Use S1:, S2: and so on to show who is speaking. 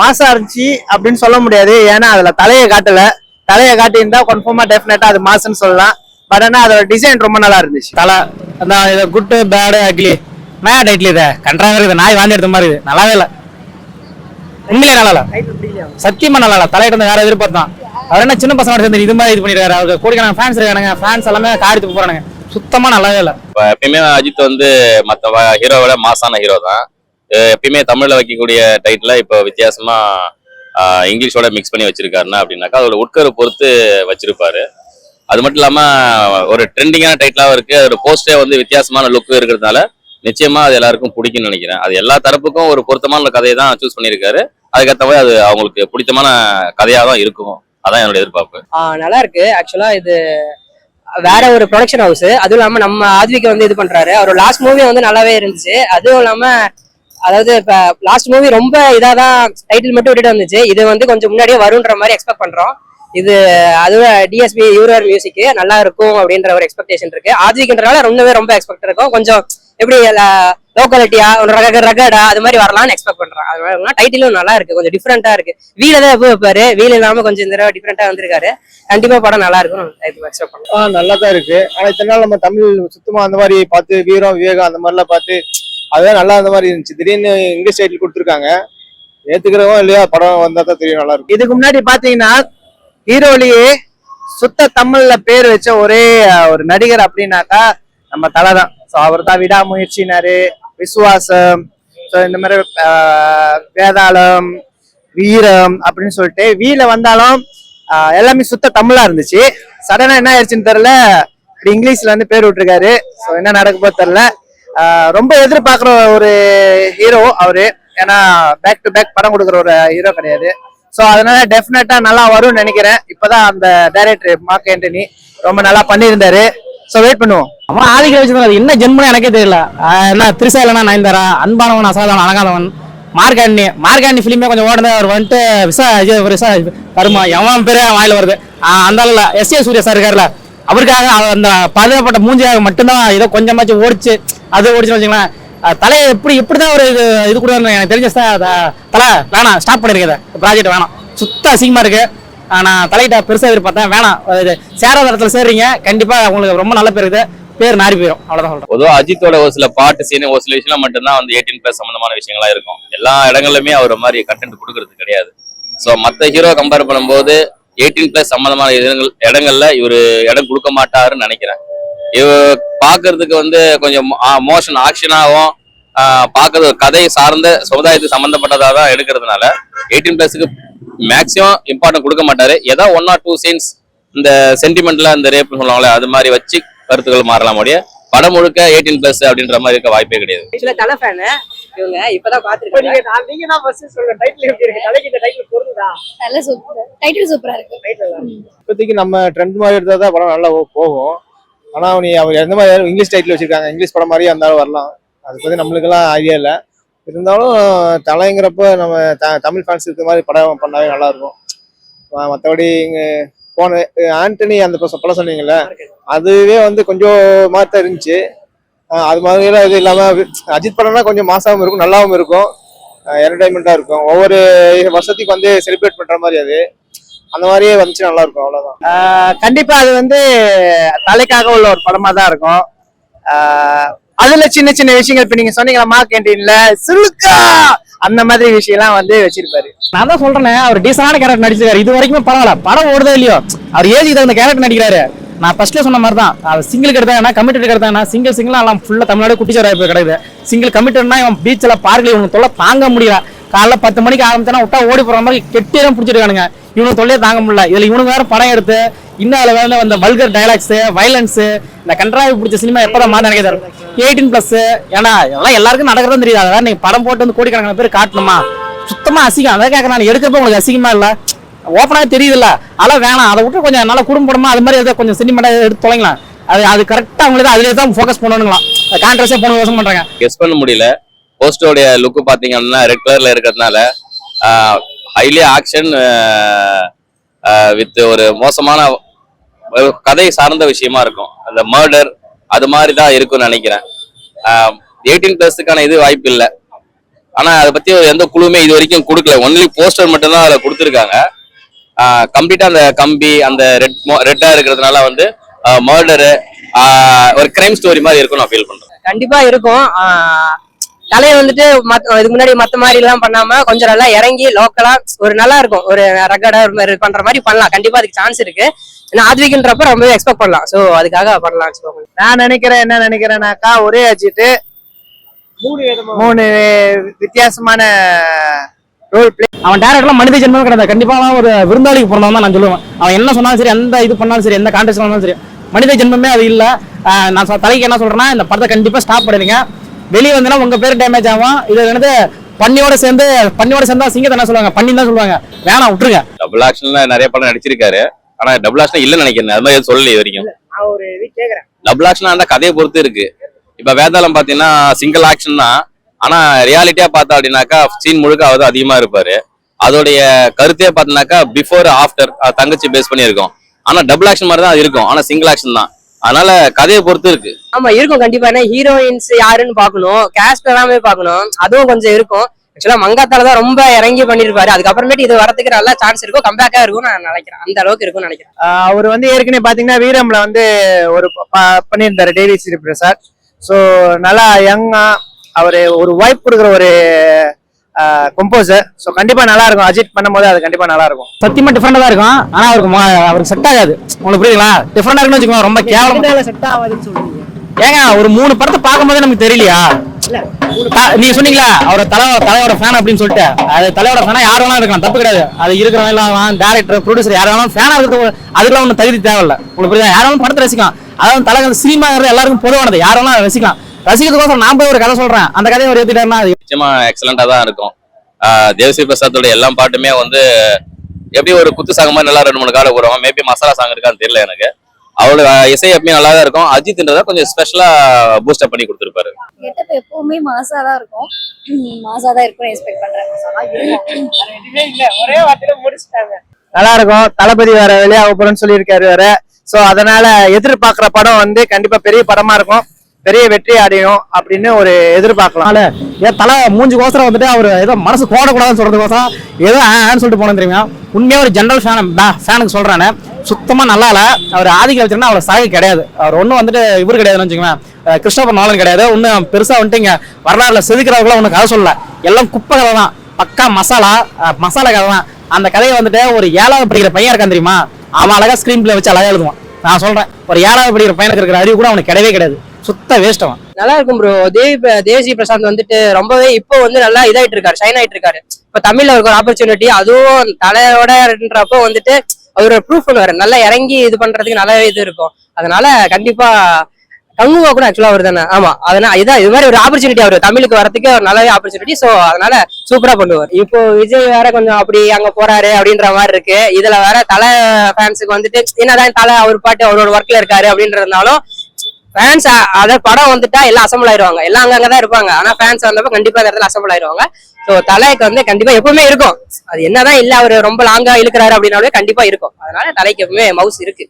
S1: மாசா இருந்துச்சு அப்படின்னு சொல்ல முடியாது. ஏன்னா அதுல தலையை காட்டல. தலையை காட்டியிருந்தா கன்ஃபார்மா டெஃபினட்டா அது மாசுன்னு சொல்லலாம். பட் ஆனா அதோட டிசைன் ரொம்ப நல்லா இருந்துச்சு.
S2: தலை அந்த இது குட்டு பேடு அக்லி நான் டைட்டில் இதை? கன்றாக இருக்குது. நாய் வாந்தி எடுத்த மாதிரி இருக்குது. நல்லாவே இல்லை. உண்மையிலே நல்லா இல்லை சத்தியமா நல்லா இல்லை தலையிட்டு வேற எதிர்பார்த்தான் அவர் என்ன சின்ன பசங்க சேர்ந்து இது மாதிரி இது பண்ணிருக்காரு. அவருக்கு கோடிக்கான ஃபேன்ஸ் இருக்கானுங்க. ஃபேன்ஸ் எல்லாமே காரியத்துக்கு போறானுங்க சுத்தமா நல்லாவே இல்லை.
S3: இப்போ எப்பயுமே அஜித் வந்து மற்ற ஹீரோவோட மாசான ஹீரோ தான். எப்பயுமே தமிழ்ல வைக்கக்கூடிய டைட்டில் இப்போ வித்தியாசமா இங்கிலீஷோட மிக்ஸ் பண்ணி வச்சிருக்காருன்னா அப்படின்னாக்கா அதோட உட்கரு பொறுத்து வச்சிருப்பாரு. அது மட்டும் இல்லாம ஒரு ட்ரெண்டிங்கான டைட்டிலாவும் இருக்கு. அதோட போஸ்டே வந்து வித்தியாசமான லுக் இருக்கிறதுனால நிச்சயமா அது எல்லாருக்கும் பிடிக்கும்னு நினைக்கிறேன். அது எல்லா தரப்புக்கும் ஒரு பொருத்தமான கதையை தான் சூஸ் பண்ணியிருக்காரு. அதுக்கேற்ற மாதிரி அது அவங்களுக்கு பிடித்தமான கதையாக தான் இருக்கும். அதான் என்னோட எதிர்பார்ப்பு.
S4: நல்லா இருக்கு. ஆக்சுவலா இது வேற ஒரு ப்ரொடக்ஷன் ஹவுஸ் அதுவும் இல்லாம நம்ம ஆத்விக்கு வந்து இது பண்றாரு. அவர் லாஸ்ட் மூவி வந்து நல்லாவே இருந்துச்சு. அதுவும் இல்லாம அதாவது இப்ப லாஸ்ட் மூவி ரொம்ப இதாதான் டைட்டில் மட்டும் விட்டுட்டு வந்துச்சு. இது வந்து கொஞ்சம் முன்னாடியே வரும்ன்ற மாதிரி எக்ஸ்பெக்ட் பண்றோம். இது அதுவும் டிஎஸ்பி யூரர் மியூசிக் நல்லா இருக்கும் அப்படின்ற ஒரு எக்ஸ்பெக்டேஷன் இருக்கு. ஆத்விக்ன்றனால ரொம்பவே ரொம்ப எக்ஸ்பெக்ட் இருக்கும். கொஞ்சம் எப்படி லோக்காலிட்டியா ரக ரகடா அது மாதிரி வரலாம்னு எக்ஸ்பெக்ட் பண்றேன் அது டைட்டிலும் நல்லா இருக்கு. கொஞ்சம் டிஃப்ரெண்டா இருக்கு. வீல தான் எப்போ வைப்பாரு? வீல் இல்லாம கொஞ்சம் இந்த தடவை டிஃப்ரெண்டா வந்திருக்காரு. கண்டிப்பா படம் நல்லா இருக்கும் எக்ஸ்பெக்ட் பண்றேன்.
S1: நல்லா தான் இருக்கு. ஆனா இத்தனை நாள் நம்ம தமிழ் சுத்தமா அந்த மாதிரி பார்த்து வீரம் விவேகம் அந்த மாதிரிலாம் பார்த்து அதுதான் நல்லா அந்த மாதிரி இருந்துச்சு. திடீர்னு இங்கிலீஷ் டைட்டில் கொடுத்துருக்காங்க. ஏத்துக்கிறவோ இல்லையா? படம் வந்தா தான் தெரியும் நல்லா இருக்கும். இதுக்கு முன்னாடி பாத்தீங்கன்னா ஹீரோலியே சுத்த தமிழ்ல பேர் வச்ச ஒரே ஒரு நடிகர் அப்படின்னாக்கா நம்ம தலை தான். ஸோ அவர் தான் விடாமுயற்சினாரு விசுவாசம் ஸோ இந்த மாதிரி வேதாளம் வீரம் அப்படின்னு சொல்லிட்டு வீல வந்தாலும் எல்லாமே சுத்த தமிழா இருந்துச்சு. சடனா என்ன ஆயிடுச்சுன்னு தெரியல. இப்படி இங்கிலீஷ்ல வந்து பேர் விட்டுருக்காரு. ஸோ என்ன நடக்க போது தெரியல. ரொம்ப எதிர்பார்க்குற ஒரு ஹீரோ அவரு. ஏன்னா பேக் டு பேக் படம் கொடுக்குற ஒரு ஹீரோ கிடையாது. ஸோ அதனால டெஃபினட்டா நல்லா வரும்னு நினைக்கிறேன். இப்பதான் அந்த டைரக்டர் மார்க் ஆண்டனி ரொம்ப நல்லா பண்ணியிருந்தாரு. ஸோ வெயிட் பண்ணுவோம்.
S2: அவன் ஆதிக்க வச்சு என்ன ஜென்மனு எனக்கே தெரியல. என்ன திருசா இல்லைனா நயன்தாரா? அன்பானவன் அசாதவன் அழகாதவன் மார்காண்டி மார்காண்டி ஃபிலிமே கொஞ்சம் ஓடுது அவர் வந்துட்டு விசா இது விசா வருமா? எவன் பேர் வாயில வருது. அந்த ஆளுல எஸ் ஏ சூர்யா சார் இருக்கார்ல அவருக்காக அந்த பாதுகாப்பட்ட மூஞ்சியாக மட்டும்தான் ஏதோ கொஞ்சமாச்சும் ஓடிச்சு அது ஓடிச்சுன்னு வச்சுங்களேன். தலையை எப்படி எப்படி தான் ஒரு இது இது கூட எனக்கு தெரிஞ்ச தலை வேணாம் ஸ்டாப் பண்ணிருக்கேன் ப்ராஜெக்ட் வேணாம். சுத்த அசிங்கமாக இருக்குது நான் தலையிட்ட பெருசாக எதிர்பார்த்தேன் வேணாம். இது சேராத இடத்துல சேர்றீங்க. கண்டிப்பாக உங்களுக்கு ரொம்ப நல்ல பேர் இருக்குது. பேர் நாரி போயிடும் அவ்வளோதான் சொல்கிறேன்
S3: பொதுவாக அஜித்தோட ஒரு சில பாட்டு சீன் ஒரு சில விஷயம் மட்டும்தான் வந்து எயிட்டீன் ப்ளஸ் சம்மந்தமான விஷயங்களா இருக்கும். எல்லா இடங்களிலுமே அவர் மாதிரி கண்டென்ட் கொடுக்கறது கிடையாது. ஸோ மற்ற ஹீரோ கம்பேர் பண்ணும்போது எயிட்டீன் பிளஸ் சம்மந்தமான இடங்கள் இடங்கள்ல இவர் இடம் கொடுக்க மாட்டாருன்னு நினைக்கிறேன். இவ பார்க்கறதுக்கு வந்து கொஞ்சம் மோஷன் ஆக்ஷனாகவும் பார்க்கறது கதையை கதை சார்ந்த சமுதாயத்துக்கு சம்மந்தப்பட்டதாக தான் எடுக்கிறதுனால எயிட்டீன் பிளஸுக்கு மேக்ஸிமம் இம்பார்ட்டன்ட் கொடுக்க மாட்டாரு. ஏதோ ஒன் ஆர் டூ சீன்ஸ் இந்த சென்டிமெண்ட்ல இந்த ரேப்னு சொல்லுவாங்களே அது மாதிரி வச்சு கருத்துக்கள் மாறலாம் முடிய படம் முழுக்க எயிட்டீன் பிளஸ் அப்படின்ற மாதிரி இருக்க வாய்ப்பே கிடையாது.
S4: இவங்க இப்பதான் பாத்துருக்காங்க
S1: நீங்க தான் ஃபர்ஸ்ட் சொல்லுங்க டைட்டில் எப்படி இருக்கு? தலைக்கு இந்த டைட்டில் பொருந்துதா?
S5: நல்ல சூப்பர் டைட்டில் சூப்பரா இருக்கு.
S1: இப்போதைக்கு நம்ம ட்ரெண்ட் மாதிரி எடுத்தா தான் படம் நல்லா போகும். ஆனா நீ அவர் எந்த மாதிரி இங்கிலீஷ் டைட்டில் வச்சிருக்காங்க? இங்கிலீஷ் படம் மாதிரியே இருந்தாலும் வரலாம். அதை பத்தி நம்மளுக்கெல்லாம் ஐடியா இல்லை. இருந்தாலும் தலைங்கிறப்ப நம்ம த- தமிழ் ஃபேன்ஸ் இருக்க மாதிரி படம் பண்ணாவே நல்லா இருக்கும் மத்தபடி இங்க போன ஆண்டனி அந்த படம் சொன்னீங்கல்ல அதுவே வந்து கொஞ்சம் தான் இருந்துச்சு. அது மாதிரிலாம் இது இல்லாம அஜித் படம்னா கொஞ்சம் மாசாவும் இருக்கும் நல்லாவும் இருக்கும். என்டர்டைன்மெண்ட்டாக இருக்கும். ஒவ்வொரு வருஷத்துக்கு வந்து செலிப்ரேட் பண்ற மாதிரி அது. அந்த மாதிரியே வந்துச்சு நல்லா இருக்கும் அவ்வளவுதான். கண்டிப்பா அது வந்து தலைக்காக உள்ள ஒரு படமா தான் இருக்கும். ஆஹ் அதுல சின்ன சின்ன விஷயங்கள் இப்ப நீங்க சொன்னீங்களா மா கேண்டீன்ல சுழுக்கா அந்த மாதிரி விஷயம்லாம் வந்து வச்சிருப்பாரு.
S2: நான் தான் சொல்றேனே அவர் டீசனான கேரக்டர் நடிச்சிருக்காரு. இது வரைக்கும் பரவாயில்ல. படம் ஓடுதோ இல்லையோ அவர் ஏஜ் தகுந்த கேரக்டர் நடிக்கிறாரு. நான் ஃபர்ஸ்ட்ல சொன்ன மாதிரி தான் சிங்கிள் எடுத்தாங்கன்னா கமிட்டட் எடுத்தாங்கன்னா சிங்கிள் சிங்கிள் எல்லாம் ஃபுல்லா தமிழ்நாடு குட்டிச்சோரா இப்போ கிடையாது சிங்கிள் கமிட்டட்னா இவன் பீச்சில் பார்க்கல இவங்க தொல்லை தாங்க முடியல. காலைல பத்து மணிக்கு ஆரம்பிச்சானா விட்டா ஓடி போற மாதிரி கெட்டியெல்லாம் பிடிச்சிருக்கானுங்க இவனுக்கு தொல்லையே தாங்க முடியல. இதுல இவனுக்கு வேற படம் எடுத்து இன்னும் அதில் வேற அந்த வல்கர் டைலாக்ஸ் வயலன்ஸ் இந்த கன்றாவி பிடிச்ச சினிமா எப்பதான் மாதிரி நினைக்கிறார் எயிட்டீன் ப்ளஸ்ஸு ஏன்னா எல்லாம் எல்லாருக்கும் நடக்கிறதும் தெரியாது. அதான் நீங்கள் படம் போட்டு வந்து கோடிக்கணக்கான பேர் காட்டணுமா? சுத்தமாக அசிங்கம். அதை கேட்குறேன் நான் எடுக்கிறப்ப உங்களுக்கு அசிங்கமா இல்லை? ஓப்பனாக தெரியுதுல்ல. அதெல்லாம் வேணாம். அதை விட்டு கொஞ்சம் நல்லா குடும்பமா அது மாதிரி ஏதாவது கொஞ்சம் சென்டிமெண்ட்டாக எடுத்து தொலைங்களேன் அது அது கரெக்டாக அவங்களுக்கு அதிலே தான் ஃபோக்கஸ் பண்ணணுங்களாம். கான்ட்ரஸே போன வருஷம் பண்ணுறாங்க
S3: கெஸ் பண்ண முடியல. போஸ்டோடைய லுக்கு பார்த்தீங்கன்னா ரெட் கலரில் இருக்கிறதுனால ஹைலி ஆக்ஷன் வித் ஒரு மோசமான ஒரு கதை சார்ந்த விஷயமா இருக்கும். அந்த மர்டர் அது மாதிரி தான் இருக்கும்னு நினைக்கிறேன். எயிட்டீன் பிளஸ்க்கான இது வாய்ப்பு இல்லை. ஆனால் அதை பற்றி எந்த குழுவுமே இது வரைக்கும் கொடுக்கல. ஒன்லி போஸ்டர் மட்டும்தான் அதில் கொடுத்துருக்காங்க. கம்ப்ளீட்டா அந்த கம்பி அந்த ரெட் ரெட்டா இருக்கிறதுனால வந்து மர்டரு ஒரு கிரைம் ஸ்டோரி மாதிரி இருக்கும் நான் ஃபீல் பண்றேன்.
S4: கண்டிப்பா இருக்கும். தலையை வந்துட்டு இதுக்கு முன்னாடி மத்த மாதிரி எல்லாம் பண்ணாம கொஞ்சம் நல்லா இறங்கி லோக்கலா ஒரு நல்லா இருக்கும். ஒரு ரகடா பண்ற மாதிரி பண்ணலாம். கண்டிப்பா அதுக்கு சான்ஸ் இருக்கு. ஏன்னா ஆத்விக்ன்றப்ப ரொம்பவே எக்ஸ்பெக்ட் பண்ணலாம். சோ அதுக்காக பண்ணலாம்.
S1: நான் நினைக்கிறேன் என்ன நினைக்கிறேன்னாக்கா ஒரே அஜித்து மூணு வித்தியாசமான ரோல் பிளே
S2: அவன் டேரக்ட்லாம் மனித ஜென்மம் கிடையாது. கண்டிப்பா அவன் ஒரு விருந்தாளிக்கு பிறந்தவன் தான் நான் சொல்லுவேன். அவன் என்ன சொன்னாலும் சரி எந்த இது பண்ணாலும் சரி எந்த கான்டெஸ்ட் பண்ணாலும் சரி மனித ஜென்மமே அது இல்ல. நான் தலைக்கு என்ன சொல்றேன்னா இந்த படத்தை கண்டிப்பா ஸ்டாப் பண்ணிடுங்க. வெளியே வந்தீங்கன்னா உங்க பேர் டேமேஜ் ஆகும். இது வந்து பண்ணியோட சேர்ந்து பண்ணியோட சேர்ந்தா சிங்கத்தை என்ன சொல்லுவாங்க? பண்ணி தான் சொல்லுவாங்க. வேணாம் விட்டுருங்க.
S3: டபுள் ஆக்ஷன்ல நிறைய படம் நடிச்சிருக்காரு. ஆனா டபுள் ஆக்ஷன் இல்லைன்னு நினைக்கிறேன். அது மாதிரி எதுவும் சொல்லல இது வரைக்கும்.
S1: நான் ஒரு இது கேக்குறேன்.
S3: டபுள் ஆக்ஷன் அந்த கதையை பொறுத்து இருக்கு. இப்ப வேதாளம் பாத்தீங்கன்னா சிங்கிள் ஆக்ஷன் தான். ஆனா ரியாலிட்டியா பார்த்தா அப்படின்னாக்கா சீன் முழுக்க அவர் தான் அதிகமா இருப்பாரு. அதோடைய கருத்தையே பார்த்தீங்கன்னாக்கா பிஃபோர் ஆஃப்டர் தங்கச்சி பேஸ் பண்ணி இருக்கும் ஆனா டபுள் ஆக்ஷன் மாதிரி தான் அது இருக்கும். ஆனா சிங்கிள் ஆக்ஷன் தான். அதனால கதையை பொறுத்து இருக்கு.
S4: ஆமா இருக்கும் கண்டிப்பா. ஏன்னா ஹீரோயின்ஸ் யாருன்னு பார்க்கணும். கேஸ்ட் எல்லாமே பார்க்கணும். அதுவும் கொஞ்சம் இருக்கும். ஆக்சுவலா மங்காத்தால தான் ரொம்ப இறங்கி பண்ணிருப்பாரு அதுக்கப்புறமேட்டு இது வரதுக்கு நல்ல சான்ஸ் இருக்கும். கம்பேக்கா இருக்கும் நான் நினைக்கிறேன். அந்த அளவுக்கு இருக்கும்னு நினைக்கிறேன்.
S1: அவர் வந்து ஏற்கனவே பாத்தீங்கன்னா வீரம்ல வந்து ஒரு பண்ணியிருந்தாரு. டேவி ஸ்ரீ பிரசாத் ஸோ நல்லா யங்கா அவரு ஒரு வாய்ப்பு கொடுக்குற ஒரு கம்போசர் ஸோ கண்டிப்பா நல்லா இருக்கும் அஜித் பண்ணும்போது அது கண்டிப்பா நல்லா இருக்கும்
S2: சத்தியமா டிஃப்ரெண்டா தான் இருக்கும். ஆனா அவருக்கு அவருக்கு செட் ஆகாது. உங்களுக்கு புரியுங்களா டிஃப்ரெண்டா இருக்குன்னு வச்சுக்கோங்க. ரொம்ப கேவலம்.
S1: செட் ஆகாதுன்னு சொல்றீங்க.
S2: ஏங்க ஒரு மூணு படத்தை பார்க்கும்போது நமக்கு தெரியலையா? நீங்க சொன்னீங்களா? அவர் தலைவர் தலைவரோட ஃபேன் அப்படின்னு சொல்லிட்டு. அது தலைவரோட ஃபேனா யார் வேணாலும் இருக்கலாம். தப்பு கிடையாது. அது இருக்கிறவங்க எல்லாம் டேரக்டர் ப்ரொடியூசர் யார் வேணாலும் ஃபேனா இருக்கிறது அதுக்கெல்லாம் ஒன்றும் தகுதி தேவையில்ல. உங்களுக்கு புரியுதா? யார் வேணாலும் படத்தை ரசிக்கலாம். அதாவது தலை சினிமாங்கிறது எல்லாருக்கும் பொதுவானது. யார் வேணாலும் ரசிக்கலாம். ரசிக்கிறதுக்கோசரம் நான் போய் ஒரு கதை சொல்றேன். அந்த கதையை அவர் ஏத்துட்டாருன்னா
S3: நிச்சயமா எக்ஸலண்டா தான் இருக்கும். தேவஸ்ரீ பிரசாத்தோட எல்லா பாட்டுமே வந்து எப்படி ஒரு குத்து சாங் மாதிரி நல்லா ரெண்டு மூணு காலம் போடுவாங்க. மேபி மசாலா சாங் இருக்கான்னு தெரியல எனக்கு. அவரோட இசை எப்பயுமே நல்லா தான் இருக்கும் அஜித்ன்றத கொஞ்சம் ஸ்பெஷலா பூஸ்டப் பண்ணி கொடுத்துருப்பாரு.
S5: கெட்டப் எப்பவுமே மாசா தான் இருக்கும் மாசா தான் எக்ஸ்பெக்ட் பண்றேன்.
S1: ஒரே வார்த்தையில முடிச்சிட்டாங்க. நல்லா இருக்கும். தளபதி வேற வெளியாக போறேன்னு சொல்லியிருக்காரு வேற. சோ அதனால எதிர்பார்க்கிற படம் வந்து கண்டிப்பா பெரிய படமா இருக்கும். பெரிய வெற்றி அடையும் அப்படின்னு ஒரு எதிர்பார்க்கலாம்.
S2: ஏன் தலை மூஞ்சு கோசரம் வந்துட்டு அவர் ஏதோ மனசு கோடக்கூடாதுன்னு சொல்றதுக்கோசரம் ஏதோ ஆன்னு சொல்லிட்டு போனோம் தெரியுமா? உண்மையாக ஒரு ஜென்ரல் ஃபேன் ஃபேனுக்கு சொல்றானே சுத்தமா நல்லா இல்ல. அவர் ஆதிக்க வச்சிருந்தா அவர் சகை கிடையாது. அவர் ஒன்றும் வந்துட்டு இவர் கிடையாதுன்னு வச்சுக்கோங்களேன் அஹ் கிறிஸ்டோபர் கிடையாது. ஒன்றும் பெருசா வந்துட்டு இங்க வரலாறுல செதுக்கிறவங்களும் ஒன்றும் கதை சொல்லல. எல்லாம் குப்பை கதை தான் பக்கா மசாலா மசாலா கதை தான் அந்த கதையை வந்துட்டு ஒரு ஏழாவது படிக்கிற பையன் இருக்கான் தெரியுமா? அவன் அழகா ஸ்கிரீன் பிளே வச்சு அழகா எழுதுவான். நான் சொல்றேன் ஒரு ஏழாவது படிக்கிற பையனுக்கு இருக்கிற அறிவு கூட அவனுக்கு கிடையவே கிடையாது. சுத்த வேஸ்ட் அவன்.
S4: நல்லா இருக்கும் ப்ரோ தேவி தேவஸ்ரீ பிரசாந்த் வந்துட்டு ரொம்பவே இப்போ வந்து நல்லா இதாயிட்டு இருக்காரு ஷைன் ஆயிட்டு இருக்காரு இப்ப தமிழ்ல ஒரு ஆப்பர்ச்சுனிட்டி அதுவும் தலையோடன்றப்போ வந்துட்டு அவர் ப்ரூஃப் பண்ணுவாரு. நல்லா இறங்கி இது பண்றதுக்கு நல்லாவே இது இருக்கும். அதனால கண்டிப்பா கங்குவா கூட ஆக்சுவலா அவர் தானே. ஆமா அதனால இதான் இது மாதிரி ஒரு ஆப்பர்ச்சுனிட்டி அவர். தமிழுக்கு வரதுக்கு ஒரு நல்லாவே ஆப்பர்ச்சுனிட்டி சோ அதனால சூப்பரா பண்ணுவார். இப்போ விஜய் வேற கொஞ்சம் அப்படி அங்க போறாரு அப்படின்ற மாதிரி இருக்கு. இதுல வேற தலை ஃபேன்ஸுக்கு வந்துட்டு என்னதான் தலை அவர் பாட்டு அவரோட ஒர்க்ல இருக்காரு அப்படின்றதுனாலும் ஃபேன்ஸ் அத படம் வந்துட்டா எல்லாம் அசம்பிள் ஆயிடுவாங்க எல்லாம் அங்கங்க தான் இருப்பாங்க. ஆனா ஃபேன்ஸ் வந்தப்ப கண்டிப்பா அந்த இடத்துல அசம்பிள் ஆயிருவாங்க. ஸோ தலைக்கு வந்து கண்டிப்பா எப்பவுமே இருக்கும். அது என்னதான் இல்ல அவர் ரொம்ப லாங்கா இழுக்கிறாரு அப்படின்னாலே கண்டிப்பா இருக்கும். அதனால தலைக்கு எப்பவுமே மவுஸ் இருக்கு.